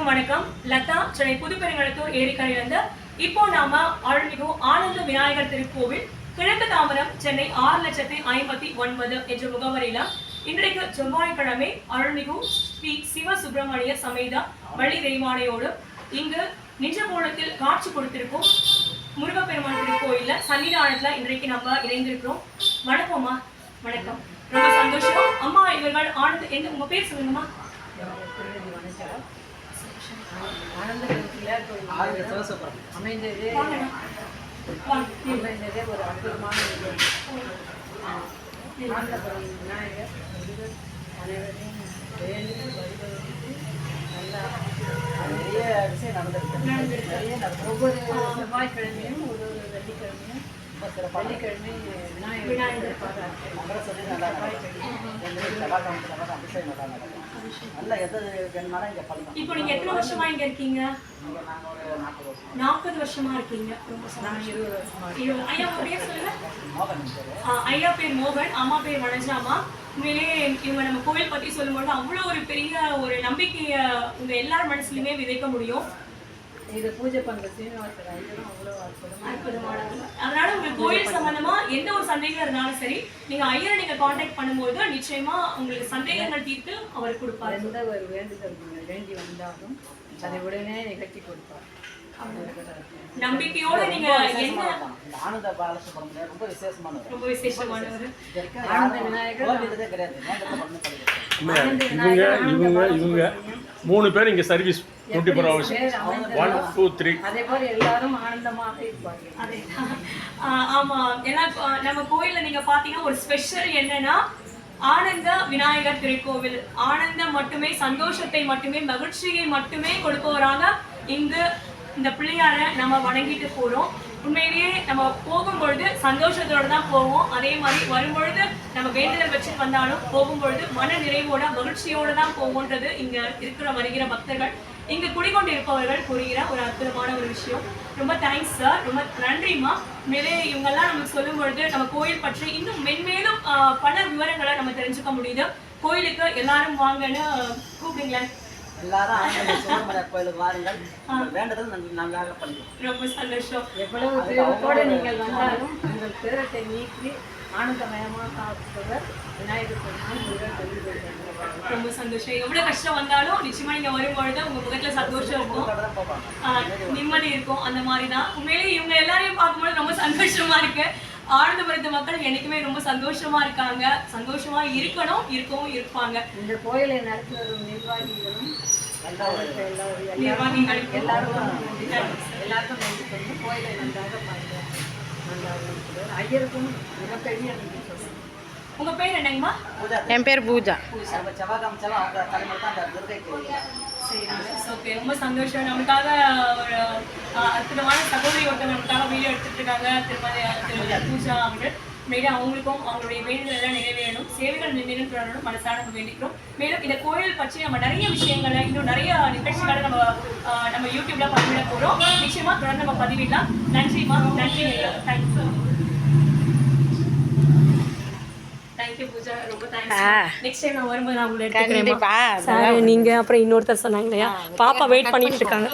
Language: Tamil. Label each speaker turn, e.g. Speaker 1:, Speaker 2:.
Speaker 1: அனைவருக்கும் வணக்கம். லதா சென்னை புதுப்பெருங்கலத்தூர் ஏரிக்கரையிலிருந்து இப்போ நாம அருள்மிகு ஆனந்த விநாயகர் திருக்கோவில் கிழக்கு தாமரம் சென்னை ஆறு லட்சத்தி ஐம்பத்தி ஒன்பது என்ற முகவரியில இன்றைக்கு செவ்வாய்க்கிழமை அருள்மிகு ஸ்ரீ சிவ சுப்பிரமணிய சமேதா வள்ளி தெய்வானையோடு இங்கு நிஜ கோலத்தில் காட்சி கொடுத்திருக்கும் முருகப்பெருமான் திருக்கோயில்ல சன்னிதானத்துல இன்றைக்கு நம்ம இணைந்திருக்கிறோம். வணக்கம்மா. வணக்கம். ரொம்ப சந்தோஷம். அம்மா இவர்கள் ஆனந்த் எந்த உங்க பேர் சொல்லுங்கம்மா.
Speaker 2: ஆனந்தகரத்தில் கோயில் அமைந்தது அமைந்ததே ஒரு அற்புதமான ஆனந்தபுரம் விநாயகர் அனைவரையும் நல்லா நிறைய விஷயம் நடந்திருக்கு நிறைய ஒவ்வொரு செவ்வாய்க்கிழமையும்
Speaker 3: எது இங்கே பண்ணலாம்
Speaker 1: இப்போ நீங்க எத்தனை வருஷமா இங்க இருக்கீங்க?
Speaker 3: நாற்பது வருஷமா
Speaker 1: இருக்கீங்க. ரொம்ப சந்தோஷம். ஐயா பேர் சொல்லுங்க.
Speaker 3: மோகன்
Speaker 1: ஐயா பேர் மோகன் அம்மா பேர் வனஜாமா. உண்மையிலே இவங்க நம்ம கோவில் பத்தி சொல்லும்போது அவ்வளோ ஒரு பெரிய ஒரு நம்பிக்கையை உங்க எல்லார் மனசுலயுமே விதைக்க முடியும்.
Speaker 2: இது பூஜை பண்ற சீனிவாசர் ஐயரும் அவ்வளோ அற்புதமா
Speaker 1: அற்புதமானது அதனால உங்களுக்கு கோயில் சம்பந்தமா எந்த ஒரு சந்தேகம் இருந்தாலும் சரி நீங்க ஐயரை நீங்க காண்டாக்ட் பண்ணும்போது நிச்சயமா உங்களுக்கு சந்தேகங்கள் தீர்த்து அவர் கொடுப்பாரு.
Speaker 2: எந்த ஒரு வேண்டுதல் வேண்டி வந்தாலும் அதை உடனே நிகழ்த்தி கொடுப்பார்.
Speaker 1: நம்பிக்கையோட நீங்க என்ன
Speaker 3: ஆனந்த பாலசுப்ரமணியம் ரொம்ப விசேஷமானவர்.
Speaker 1: ரொம்ப விசேஷமானவர்.
Speaker 2: ஆனந்த விநாயகர்
Speaker 3: கிடையாது.
Speaker 4: இவங்க இவங்க. இவங்க மூணு பேர் இங்கே service twenty four hours one two three
Speaker 2: அதே போல எல்லாரும் ஆனந்தமாக இருப்பார்கள்.
Speaker 1: அதேதான். ஆஹ் ஆமா. ஏன்னா நம்ம கோயில்ல நீங்க பாத்தீங்கன்னா ஒரு ஸ்பெஷல் என்னன்னா ஆனந்த விநாயகர் திருக்கோவில். ஆனந்தம் மட்டுமே சந்தோஷத்தை மட்டுமே மகிழ்ச்சியை மட்டுமே கொடுப்பவராக இங்கு இந்த பிள்ளையாரை நம்ம வணங்கிட்டு போறோம். உண்மையிலேயே நம்ம போகும்பொழுது சந்தோஷத்தோடு தான் போவோம். அதே மாதிரி வரும்பொழுது நம்ம வேண்டுதல் வச்சு வந்தாலும் போகும்பொழுது மன நிறைவோட மகிழ்ச்சியோட தான் போகும்ன்றது இங்க இருக்கிற வருகிற பக்தர்கள். இங்கு குடிக்கொண்டு இருப்பவர்கள் கூறுகிற ஒரு அற்புதமான ஒரு விஷயம். ரொம்ப தேங்க்ஸ் சார் ரொம்ப நன்றிம்மா. மேலே இவங்கெல்லாம் நமக்கு சொல்லும் பொழுது நம்ம கோயில் பற்றி இன்னும் மென்மேலும் பல விவரங்களை நம்ம தெரிஞ்சுக்க முடியுது. கோயிலுக்கு எல்லாரும் வாங்கன்னு கூப்பிடுங்களேன்.
Speaker 3: எல்லாரும் ஆனந்த சுப்பிரமணியர் கோயிலுக்கு வாருங்கள். உங்கள் நல்லாக
Speaker 1: ரொம்ப சந்தோஷம்.
Speaker 2: எவ்வளவு பேரோடு நீங்கள் வந்தாலும் உங்கள் பேரத்தை நீக்கி ஆனந்தமயமாக காப்பவர் விநாயகர் பெருமான் முருகன் கல்வி
Speaker 1: ரொம்ப சந்தோஷம். எவ்வளவு கஷ்டம் வந்தாலும் நிச்சயமா நீங்க வரும்பொழுது உங்க முகத்துல சந்தோஷம் இருக்கும். நிம்மதி இருக்கும். அந்த மாதிரி தான் உண்மையிலேயே இவங்க எல்லாரையும் பார்க்கும்போது ரொம்ப சந்தோஷமா இருக்கு. ஆனந்தபுரத்து மக்கள் என்னைக்குமே ரொம்ப சந்தோஷமா இருக்காங்க. சந்தோஷமா இருக்கணும் இருக்கவும் இருப்பாங்க.
Speaker 2: இந்த கோயிலை நடத்தி வரும் நிர்வாகிகளும்
Speaker 1: நிர்வாகிகளுக்கு
Speaker 2: எல்லாரும் எல்லாருக்கும் நன்றி சொல்லி கோயிலை நன்றாக இருக்கிறார் ஐயருக்கும் மிகப்பெரிய நன்றி சொல்லுங்கள்
Speaker 1: உங்க பேர் என்னங்கம்மா?
Speaker 3: பூஜா.
Speaker 5: என் பேர் பூஜா.
Speaker 1: ஓகே. ரொம்ப சந்தோஷம். நமக்காக ஒரு அற்புதமான சகோதரி ஒருத்தவங்க நமக்காக வீடியோ எடுத்துட்டு இருக்காங்க திருமதி திருமதி பூஜா. அவர்கள். மேலும் அவங்களுக்கும் அவங்களுடைய வேண்டுதல் எல்லாம் நிறைவேறணும். சேவைகள் நினைவு தொடரணும் மனசார நம்ம வேண்டிக்கிறோம். மேலும் இந்த கோயில் பற்றி நம்ம நிறைய விஷயங்களை இன்னும் நிறைய நிகழ்ச்சிகளை நம்ம நம்ம யூடியூப்ல பதிவிட போறோம். நிச்சயமா தொடர்ந்து நம்ம பதிவிடலாம். நன்றிம்மா. நன்றி. தேங்க்ஸ்
Speaker 5: கண்டிப்பா.
Speaker 1: சார் நீங்க அப்புறம் இன்னொருத்தர் சொன்னாங்க இல்லையா? பாப்பா வெயிட் பண்ணிட்டு இருக்காங்க.